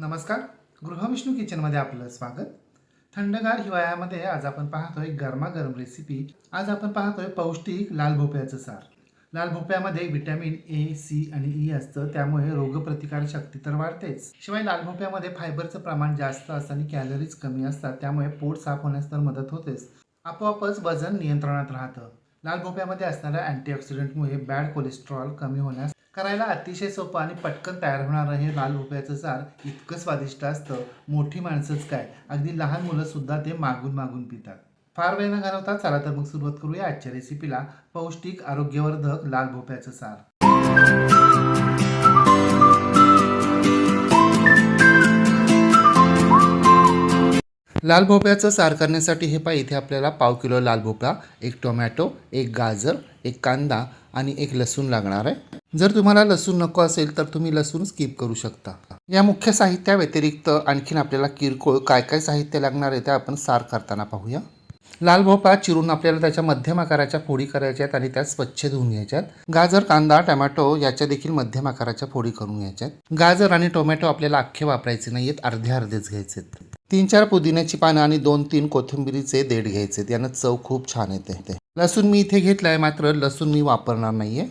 नमस्कार. गृहविष्णू किचनमध्ये आपलं स्वागत. थंडगार हिवाळ्यामध्ये आज आपण पाहतोय गरमागरम रेसिपी आज आपण पाहतोय पौष्टिक लाल भोपळ्याचं सार. लाल भोपळ्यामध्ये व्हिटॅमिन ए सी आणि ई असतं. त्यामुळे रोगप्रतिकार शक्ती तर वाढतेच. शिवाय लाल भोपळ्यामध्ये फायबरचं प्रमाण जास्त असतं आणि कॅलरीज कमी असतात. त्यामुळे पोट साफ होण्यास तर मदत होतेच. आपोआपच वजन नियंत्रणात राहतं. लाल भोप्यामध्ये असणाऱ्या अँटीऑक्सिडंटमुळे बॅड कोलेस्ट्रॉल कमी होण्यास करायला अतिशय सोपं आणि पटकन तयार होणारं हे लाल भोप्याचं सार इतकं स्वादिष्ट असतं. मोठी माणसंच काय. अगदी लहान मुलं सुद्धा ते मागून मागून पितात. फार वेळ न घालवता चला तर मग सुरुवात करूया आजच्या रेसिपीला पौष्टिक आरोग्यवर्धक लाल भोप्याचं सार. लाल भोपळ्याचं सार करण्यासाठी हे पहा इथे आपल्याला पाव किलो लाल भोपळा एक टोमॅटो एक गाजर एक कांदा आणि एक लसूण लागणार आहे. जर तुम्हाला लसूण नको असेल तर तुम्ही लसूण स्किप करू शकता. या मुख्य साहित्याव्यतिरिक्त आणखीन आपल्याला किरकोळ काय काय साहित्य लागणार आहे ते आपण सार करताना पाहूया. लाल भोपळा चिरून आपल्याला त्याच्या मध्यम आकाराच्या फोडी करायच्या आहेत आणि त्या स्वच्छ धुवून घ्यायच्यात गाजर कांदा टोमॅटो याच्या देखील मध्यम आकाराच्या फोडी करून घ्यायच्यात गाजर आणि टोमॅटो आपल्याला अख्खे वापरायचे नाहीयेत अर्धे अर्धेच घ्यायचेत. तीन चार पुदिन्याची पानं आणि दोन तीन कोथिंबिरीचे देठ घ्यायचे. त्यानं चव खूप छान येते लसूण मी इथे घेतलाय मात्र लसूण मी वापरणार नाहीये.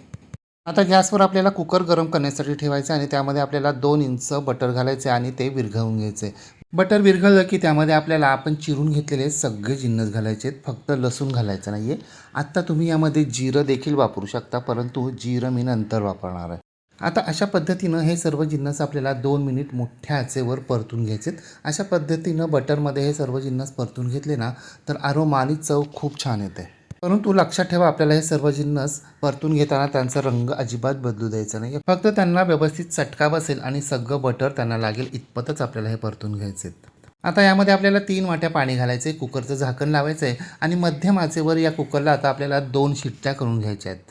आता गॅसवर आपल्याला कुकर गरम करण्यासाठी ठेवायचं आणि त्यामध्ये आपल्याला दोन इंच बटर घालायचे आणि ते विरघळून घ्यायचे. बटर विरघळलं की त्यामध्ये आपल्याला आपण चिरून घेतलेले सगळे जिन्नस घालायचे आहेत. फक्त लसूण घालायचं नाही आहे आत्ता तुम्ही यामध्ये जिरं देखील वापरू शकता परंतु जिरं मी नंतर वापरणार आहे. आता अशा पद्धतीनं हे सर्व जिन्नस आपल्याला दोन मिनिट मोठ्या आचेवर परतून घ्यायचेत. अशा पद्धतीनं बटरमध्ये हे सर्व जिन्नस परतून घेतले ना तर आरोमा आणि चव खूप छान येते. परंतु लक्षात ठेवा आपल्याला हे सर्व जिन्नस परतून घेताना त्यांचा रंग अजिबात बदलू द्यायचा नाही. फक्त त्यांना व्यवस्थित चटका बसेल आणि सगळं बटर त्यांना लागेल इतपतच आपल्याला हे परतून घ्यायचे आता यामध्ये आपल्याला तीन वाट्या पाणी घालायचे कुकरचं झाकण लावायचं आहे आणि मध्यम आचेवर या कुकरला आता आपल्याला दोन शिट्ट्या करून घ्यायच्या आहेत.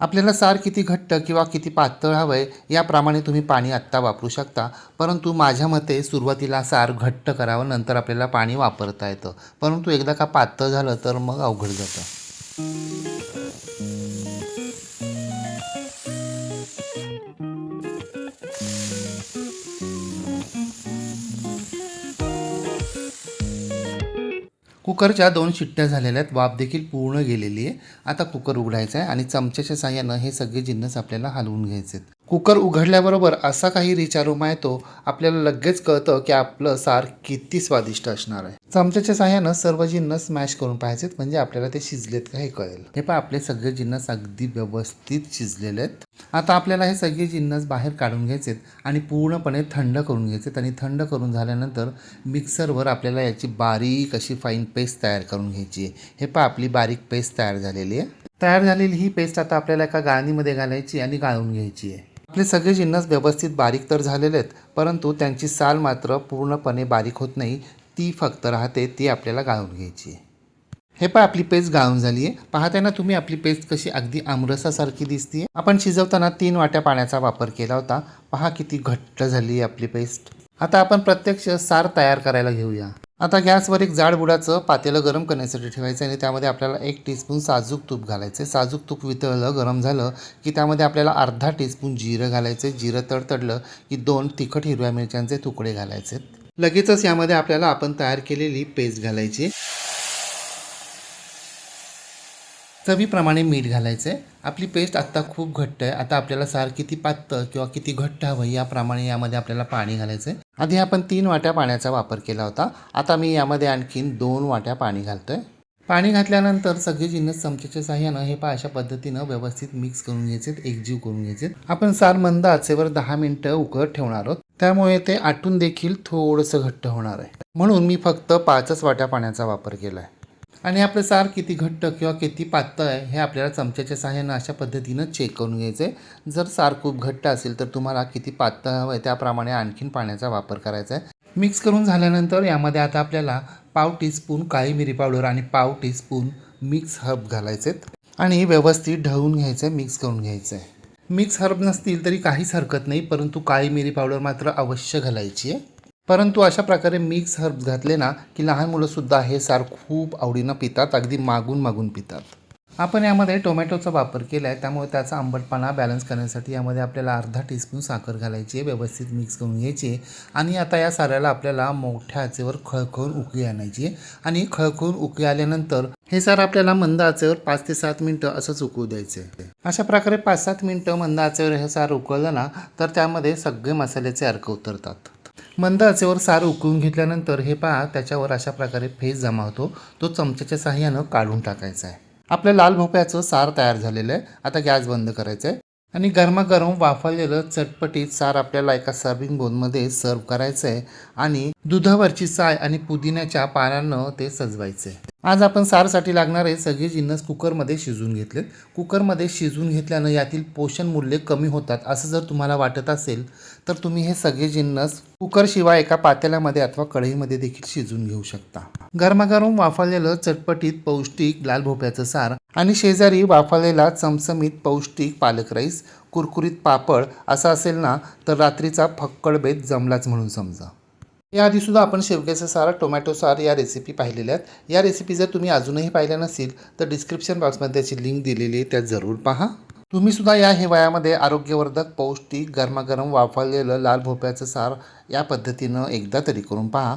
आपल्याला सार किती घट्ट किंवा किती पातळ हवं आहे याप्रमाणे तुम्ही पाणी आत्ता वापरू शकता. परंतु माझ्या मते सुरुवातीला सार घट्ट करावं नंतर आपल्याला पाणी वापरता येतं. परंतु एकदा का पातळ झालं तर मग अवघड जातं. कुकरच्या दोन शिट्ट्या झालेल्या आहेत. वाफ देखील पूर्ण गेलेली आहे. आता कुकर उघडायचा आहे आणि चमच्याच्या साह्यानं हे सगळे जिन्नस आपल्याला हलवून घ्यायचे आहेत कुकर उघडल्याबरोबर असा काही रिचारुमा येतो आपल्याला लगेच कळतं की आपलं सार किती स्वादिष्ट असणार आहे. चमच्याच्या साह्यानं सर्व जिन्नस स्मॅश करून पाहायचेत म्हणजे आपल्याला ते शिजलेत का हे कळेल. हे पण आपले सगळे जिन्नस अगदी व्यवस्थित शिजलेले आहेत. आता आपल्याला हे सगळे जिन्नस बाहेर काढून घ्यायचेत आणि पूर्णपणे थंड करून घ्यायचेत आणि थंड करून झाल्यानंतर मिक्सरवर आपल्याला याची बारीक अशी फाईन पेस्ट तयार करून घ्यायची आहे. हे पहा आपली बारीक पेस्ट तयार झालेली आहे. तयार झालेली ही पेस्ट आता आपल्याला एका गाळणीमध्ये घालायची आणि गाळून घ्यायची आहे. आपले सगळे जिन्नस व्यवस्थित बारीक तर झालेले आहेत परंतु त्यांची साल मात्र पूर्णपणे बारीक होत नाही ती फक्त राहते ती आपल्याला गाळून घ्यायची. आहे हे पहा आपली पेस्ट गाळून झाली आहे. पाहताना तुम्ही आपली पेस्ट कशी अगदी आमरसासारखी दिसते आपण शिजवताना तीन वाट्या पाण्याचा वापर केला होता. पहा किती घट्ट झाली आहे आपली पेस्ट. आता आपण प्रत्यक्ष सार तयार करायला घेऊया. आता गॅसवर एक जाड बुडाचं पातेलं गरम करण्यासाठी ठेवायचं आणि त्यामध्ये आपल्याला एक टीस्पून साजूक तूप घालायचं आहे. साजूक तूप वितळलं गरम झालं की त्यामध्ये आपल्याला अर्धा टीस्पून जिरं घालायचं जिरं तडतडलं की दोन तिखट हिरव्या मिरच्यांचे तुकडे घालायचे लगेचच यामध्ये आपल्याला आपण तयार केलेली पेस्ट घालायची चवीप्रमाणे मीठ घालायचं आहे आपली पेस्ट आत्ता खूप घट्ट आहे. आता आपल्याला सार किती पातळ किंवा किती घट्ट हवं याप्रमाणे यामध्ये आपल्याला पाणी घालायचं आहे आधी आपण तीन वाट्या पाण्याचा वापर केला होता. आता मी यामध्ये आणखीन दोन वाट्या पाणी घालतोय. पाणी घातल्यानंतर सगळे जिन्नस चमच्याच्या साह्यानं हे पहा अशा पद्धतीनं व्यवस्थित मिक्स करून घ्यायचे एकजीव करून घ्यायचे आपण सार मंद आचेवर दहा मिनटं उकळत ठेवणार आहोत. त्यामुळे ते आटून देखील थोडंसं घट्ट होणार आहे. म्हणून मी फक्त पाचच वाट्या पाण्याचा वापर केला आहे आणि आपलं सार किती घट्ट किंवा किती पातळ आहे हे आपल्याला चमच्याच्या सहाय्यानं अशा पद्धतीनं चेक करून घ्यायचं आहे जर सार खूप घट्ट असेल तर तुम्हाला किती पातळ हवं आहे त्याप्रमाणे आणखीन पाण्याचा वापर करायचा आहे. मिक्स करून झाल्यानंतर यामध्ये आता आपल्याला पाव टीस्पून काळी मिरी पावडर आणि पाव टीस्पून मिक्स हर्ब घालायचेत आणि व्यवस्थित ढवून घ्यायचं आहे मिक्स करून घ्यायचं आहे मिक्स हर्ब नसतील तरी काहीच हरकत नाही परंतु काळी मिरी पावडर मात्र अवश्य घालायची आहे. परंतु अशा प्रकारे मिक्स हर्ब्स घातले ना की लहान मुलंसुद्धा हे सार खूप आवडीनं पितात अगदी मागून मागून पितात. आपण यामध्ये टोमॅटोचा वापर केला आहे त्यामुळे त्याचा आंबटपणा बॅलन्स करण्यासाठी यामध्ये आपल्याला अर्धा टीस्पून साखर घालायची आहे व्यवस्थित मिक्स करून घ्यायची आहे. आणि आता या साऱ्याला आपल्याला मोठ्या आचेवर खळखळून उकळी आणायची आहे. आणि खळखळून उकळी आल्यानंतर हे सारं आपल्याला मंद आचेवर पाच ते सात मिनटं असंच उकळू द्यायचं आहे. अशा प्रकारे पाच सात मिनटं मंद आचेवर हे सार उकळलं ना तर त्यामध्ये सगळे मसाल्याचे अर्क उतरतात. मंद आचेवर सार उकळून घेतल्यानंतर हे पहा त्याच्यावर अशा प्रकारे फेस जमा होतो. तो चमच्याच्या साह्यानं काढून टाकायचा आहे. आपल्या लाल भोप्याचं सार तयार झालेलं आहे. आता गॅस बंद करायचा आहे आणि गरमागरम वाफवलेलं चटपटीत सार आपल्याला एका सर्विंग बोनमध्ये सर्व करायचं आहे आणि दुधावरची साय आणि पुदिन्याच्या पानांनं ते सजवायचं आहे आज आपण सारसाठी लागणारे सगळे जिन्नस कुकरमध्ये शिजवून घेतलेत. कुकरमध्ये शिजवून घेतल्यानं यातील पोषण मूल्य कमी होतात. असं जर तुम्हाला वाटत असेल तर तुम्ही हे सगळे जिन्नस कुकरशिवाय एका पातेल्यामध्ये अथवा कढईमध्ये देखील शिजवून घेऊ शकता. गरमागरम वाफवलेलं चटपटीत पौष्टिक लाल भोप्याचं सार आणि शेजारी वाफवलेला चमचमीत पौष्टिक पालक राईस कुरकुरीत पापड असा असेल ना तर रात्रीचा फक्कड बेत जमलाच म्हणून समजा. याआधीसुद्धा आपण शेवग्याचं सार टोमॅटो सार या रेसिपी पाहिलेल्या आहेत. या रेसिपी जर तुम्ही अजूनही पाहिल्या नसतील तर डिस्क्रिप्शन बॉक्समध्ये त्याची लिंक दिलेली आहे त्या जरूर पहा. तुम्ही सुद्धा या हिवाळ्यामध्ये आरोग्यवर्धक पौष्टिक गरमागरम वाफवलेलं लाल भोपळ्याचं सार या पद्धतीनं एकदा तरी करून पहा.